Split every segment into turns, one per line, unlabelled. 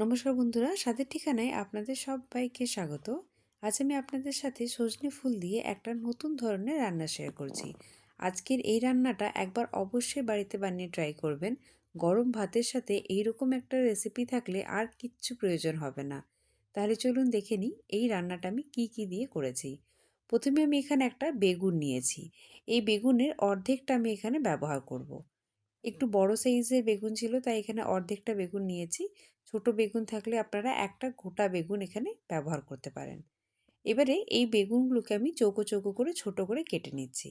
নমস্কার বন্ধুরা, স্বাদের ঠিকানায় আপনাদের সবাইকে স্বাগত। আজ আমি আপনাদের সাথে সজনে ফুল দিয়ে একটা নতুন ধরনের রান্না শেয়ার করছি। আজকের এই রান্নাটা একবার অবশ্যই বাড়িতে বানিয়ে ট্রাই করবেন। গরম ভাতের সাথে এইরকম একটা রেসিপি থাকলে আর কিচ্ছু প্রয়োজন হবে না। তাহলে চলুন দেখে নিই এই রান্নাটা আমি কি কি দিয়ে করেছি। প্রথমে আমি এখানে একটা বেগুন নিয়েছি। এই বেগুনের অর্ধেকটা আমি এখানে ব্যবহার করব। একটু বড় সাইজের বেগুন ছিল, তাই এখানে অর্ধেকটা বেগুন নিয়েছি। ছোট বেগুন থাকলে আপনারা একটা গোটা বেগুন এখানে ব্যবহার করতে পারেন। এবারে এই বেগুনগুলোকে আমি চৌকো চৌকো করে ছোট করে কেটে নিচ্ছি।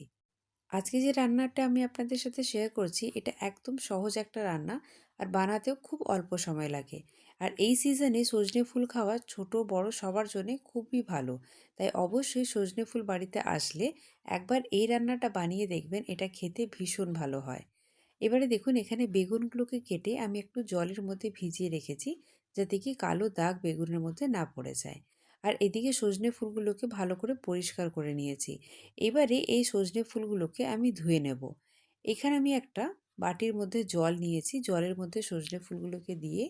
আজকে যে রান্নাটা আমি আপনাদের সাথে শেয়ার করছি, এটা একদম সহজ একটা রান্না আর বানাতেও খুব অল্প সময় লাগে। আর এই সিজনে সজনে ফুল খাওয়া ছোট, বড় সবার জন্যে খুবই ভালো। তাই অবশ্যই সজনে ফুল বাড়িতে আসলে একবার এই রান্নাটা বানিয়ে দেখবেন, এটা খেতে ভীষণ ভালো হয়। এবারে দেখুন, এখানে বেগুনগুলোকে কেটে আমি একটু জলের মধ্যে ভিজিয়ে রেখেছি, যাতে কি কালো দাগ বেগুনের মধ্যে না পড়ে যায়। আর এদিকে সজনে ফুলগুলোকে ভালো করে পরিষ্কার করে নিয়েছি। এবারে এই সজনে ফুলগুলোকে আমি ধুয়ে নেব। এখানে আমি একটা বাটির মধ্যে জল নিয়েছি। জলের মধ্যে সজনে ফুলগুলোকে দিয়ে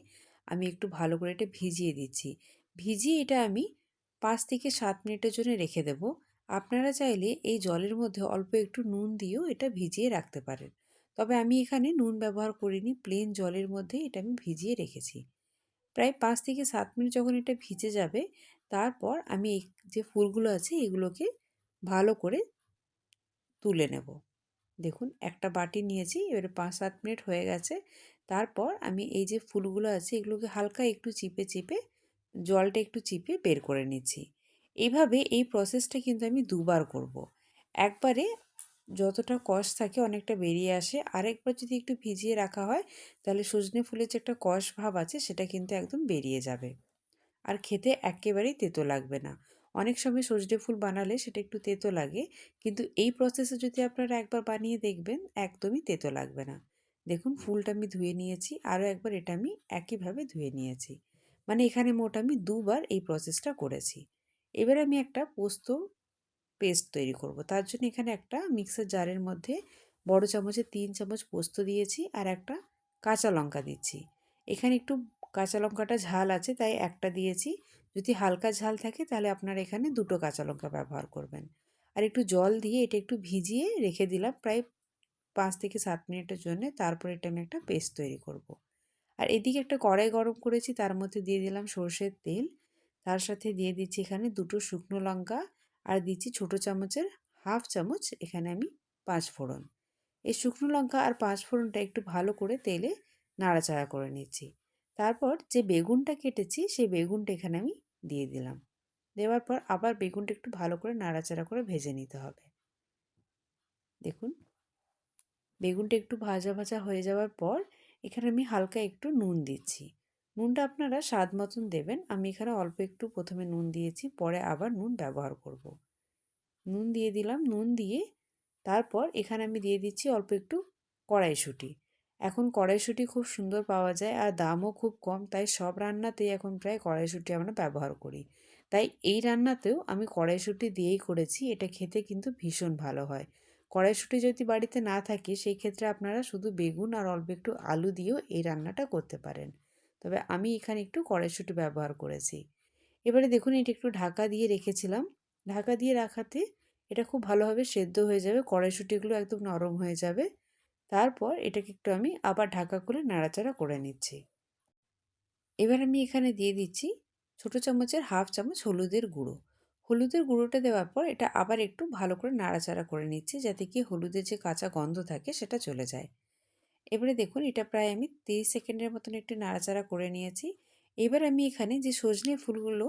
আমি একটু ভালো করে এটা ভিজিয়ে দিচ্ছি। ভিজিয়ে এটা আমি পাঁচ থেকে সাত মিনিটের জন্য রেখে দেব। আপনারা চাইলে এই জলের মধ্যে অল্প একটু নুন দিয়েও এটা ভিজিয়ে রাখতে পারেন। তবে আমি এখানে নুন ব্যবহার করিনি প্লেন জলের মধ্যে এটা আমি ভিজিয়ে রেখেছি। প্রায় পাঁচ থেকে সাত মিনিট যখন এটা ভিজে যাবে, তারপর আমি এই যে ফুলগুলো আছে, এগুলোকে ভালো করে তুলে নেব। দেখুন, একটা বাটি নিয়েছি, এবারে পাঁচ সাত মিনিট হয়ে গেছে। তারপর আমি এই যে ফুলগুলো আছে, এগুলোকে হালকা একটু চিপে চিপে, জলটা একটু চিপে বের করে নিচ্ছি। এইভাবে এই প্রসেসটা কিন্তু আমি দুবার করব। একবারে যতটা কষ থাকে অনেকটা বেরিয়ে আসে। আরেকবার যদি একটু ভিজিয়ে রাখা হয়, তাহলে সজনে ফুলের যে একটা কষ ভাব আছে, সেটা কিন্তু একদম বেরিয়ে যাবে। আর খেতে একেবারেই তেতো লাগবে না। অনেক সময় সজনে ফুল বানালে সেটা একটু তেতো লাগে, কিন্তু এই প্রসেসে যদি আপনারা একবার বানিয়ে দেখবেন, একদমই তেতো লাগবে না। দেখুন, ফুলটা আমি ধুয়ে নিয়েছি, আরও একবার এটা আমি একইভাবে ধুয়ে নিয়েছি। মানে এখানে মোট আমি দুবার এই প্রসেসটা করেছি। এবার আমি একটা পোস্ত পেস্ট তৈরি করব। তার জন্য এখানে একটা মিক্সার জারের মধ্যে বড় চামচে তিন চামচ পোস্ত দিয়েছি আর একটা কাঁচা লঙ্কা দিচ্ছি। এখানে একটু কাঁচা লঙ্কাটা ঝাল আছে, তাই একটা দিয়েছি। যদি হালকা ঝাল থাকে তাহলে আপনারা এখানে দুটো কাঁচা লঙ্কা ব্যবহার করবেন। আর একটু জল দিয়ে এটা একটু ভিজিয়ে রেখে দিলাম প্রায় পাঁচ থেকে সাত মিনিটের জন্য। তারপর এটা আমি একটা পেস্ট তৈরি করব। আর এদিকে একটা কড়াই গরম করেছি, তার মধ্যে দিয়ে দিলাম সর্ষের তেল। তার সাথে দিয়ে দিচ্ছি এখানে দুটো শুকনো লঙ্কা আর দিচ্ছি ছোটো চামচের হাফ চামচ এখানে আমি পাঁচ ফোড়ন এই শুকনো লঙ্কা আর পাঁচ ফোড়নটা একটু ভালো করে তেলে নাড়াচাড়া করে নিচ্ছি। তারপর যে বেগুনটা কেটেছি, সেই বেগুনটা এখানে আমি দিয়ে দিলাম। দেওয়ার পর আবার বেগুনটা একটু ভালো করে নাড়াচাড়া করে ভেজে নিতে হবে। দেখুন, বেগুনটা একটু ভাজা ভাজা হয়ে যাওয়ার পর এখানে আমি হালকা একটু নুন দিচ্ছি। নুনটা আপনারা স্বাদ মতন দেবেন। আমি এখানে অল্প একটু প্রথমে নুন দিয়েছি, পরে আবার নুন ব্যবহার করব। নুন দিয়ে দিলাম। নুন দিয়ে তারপর এখানে আমি দিয়ে দিচ্ছি অল্প একটু কড়াইশুঁটি। এখন কড়াইশুঁটি খুব সুন্দর পাওয়া যায় আর দামও খুব কম, তাই সব রান্নাতেই এখন প্রায় কড়াইশুঁটি আমরা ব্যবহার করি। তাই এই রান্নাতেও আমি কড়াইশুঁটি দিয়েই করেছি, এটা খেতে কিন্তু ভীষণ ভালো হয়। কড়াইশুঁটি যদি বাড়িতে না থাকে, সেই ক্ষেত্রে আপনারা শুধু বেগুন আর অল্প একটু আলু দিয়েও এই রান্নাটা করতে পারেন। তবে আমি এখানে একটু কড়াইশুঁটি ব্যবহার করেছি। এবারে দেখুন এটা একটু ঢাকা দিয়ে রেখেছিলাম। ঢাকা দিয়ে রাখাতে এটা খুব ভালোভাবে সেদ্ধ হয়ে যাবে, কড়াইশুঁটিগুলো একদম নরম হয়ে যাবে। তারপর এটাকে একটু আমি আবার ঢাকা খুলে নাড়াচাড়া করে নিচ্ছি। এবার আমি এখানে দিয়ে দিচ্ছি ছোটো চামচের হাফ চামচ হলুদের গুঁড়ো। হলুদের গুঁড়োটা দেওয়ার পর এটা আবার একটু ভালো করে নাড়াচাড়া করে নিচ্ছি যাতে কি হলুদের যে কাঁচা গন্ধ থাকে সেটা চলে যায়। এবারে দেখুন, এটা প্রায় আমি তিরিশ সেকেন্ডের মতন একটু নাড়াচাড়া করে নিয়েছি। এবার আমি এখানে যে সজনে ফুলগুলো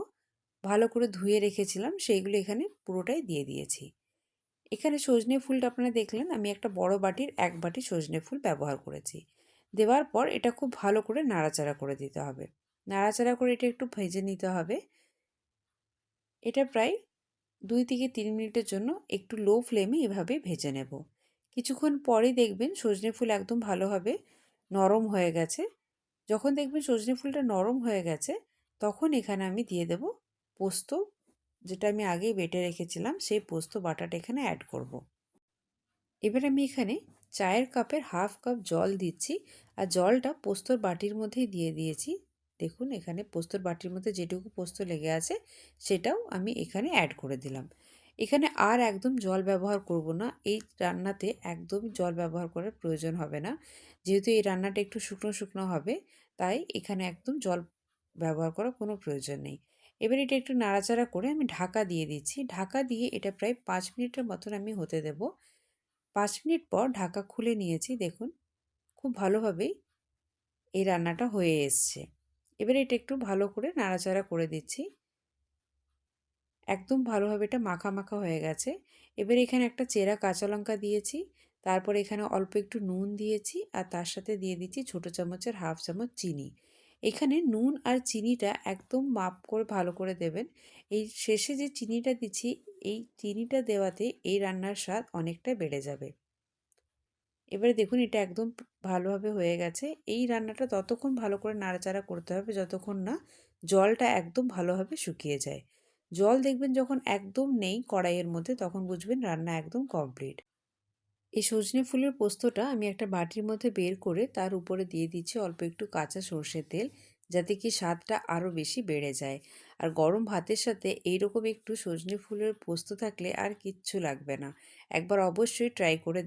ভালো করে ধুয়ে রেখেছিলাম, সেইগুলো এখানে পুরোটাই দিয়ে দিয়েছি। এখানে সজনে ফুলটা আপনারা দেখলেন, আমি একটা বড় বাটির এক বাটি সজনে ফুল ব্যবহার করেছি। দেওয়ার পর এটা খুব ভালো করে নাড়াচাড়া করে দিতে হবে। নাড়াচাড়া করে এটা একটু ভেজে নিতে হবে। এটা প্রায় দুই থেকে তিন মিনিটের জন্য একটু লো ফ্লেমে এভাবে ভেজে নেব। কিছুক্ষণ পরে দেখবেন সজনে ফুল একদম ভালোভাবে নরম হয়ে গেছে। যখন দেখবেন সজনে ফুলটা নরম হয়ে গেছে, তখন এখানে আমি দিয়ে দেব পোস্ত। যেটা আমি আগেই বেটে রেখেছিলাম, সেই পোস্ত বাটাটা এখানে অ্যাড করব। এবার আমি এখানে চায়ের কাপের হাফ কাপ জল দিচ্ছি, আর জলটা পোস্তর বাটির মধ্যেই দিয়ে দিয়েছি। দেখুন, এখানে পোস্তর বাটির মধ্যে যেটুকু পোস্ত লেগে আছে, সেটাও আমি এখানে অ্যাড করে দিলাম। এখানে আর একদম জল ব্যবহার করব না। এই রান্নাতে একদম জল ব্যবহার করার প্রয়োজন হবে না। যেহেতু এই রান্নাটা একটু শুকনো শুকনো হবে, তাই এখানে একদম জল ব্যবহার করার কোনো প্রয়োজন নেই। এবার এটা একটু নাড়াচাড়া করে আমি ঢাকা দিয়ে দিচ্ছি। ঢাকা দিয়ে এটা প্রায় পাঁচ মিনিটের মতন আমি হতে দেব। পাঁচ মিনিট পর ঢাকা খুলে নিয়েছি, দেখুন, খুব ভালোভাবেই এই রান্নাটা হয়ে এসছে। এবার এটা একটু ভালো করে নাড়াচাড়া করে দিচ্ছি। একদম ভালোভাবে এটা মাখা মাখা হয়ে গেছে। এবার এখানে একটা চেরা কাঁচা লঙ্কা দিয়েছি, তারপর এখানে অল্প একটু নুন দিয়েছি আর তার সাথে দিয়ে দিচ্ছি ছোটো চামচের হাফ চামচ চিনি। এখানে নুন আর চিনিটা একদম মাপ করে ভালো করে দেবেন। এই শেষে যে চিনিটা দিচ্ছি, এই চিনিটা দেওয়াতে এই রান্নার স্বাদ অনেকটা বেড়ে যাবে। এবারে দেখুন এটা একদম ভালোভাবে হয়ে গেছে। এই রান্নাটা ততক্ষণ ভালো করে নাড়াচাড়া করতে হবে, যতক্ষণ না জলটা একদম ভালোভাবে শুকিয়ে যায়। জল দেখবেন যখন একদম নেই কড়াইয়ের মধ্যে, তখন বুঝবেন রান্না একদম কমপ্লিট এই সজনে ফুলের পোস্তটা আমি একটা বাটির মধ্যে বের করে তার উপরে দিয়ে দিচ্ছি অল্প একটু কাঁচা সর্ষের তেল, যাতে কি স্বাদটা আরও বেশি বেড়ে যায়। আর গরম ভাতের সাথে এইরকম একটু সজনে ফুলের পোস্ত থাকলে আর কিচ্ছু লাগবে না। একবার অবশ্যই ট্রাই করে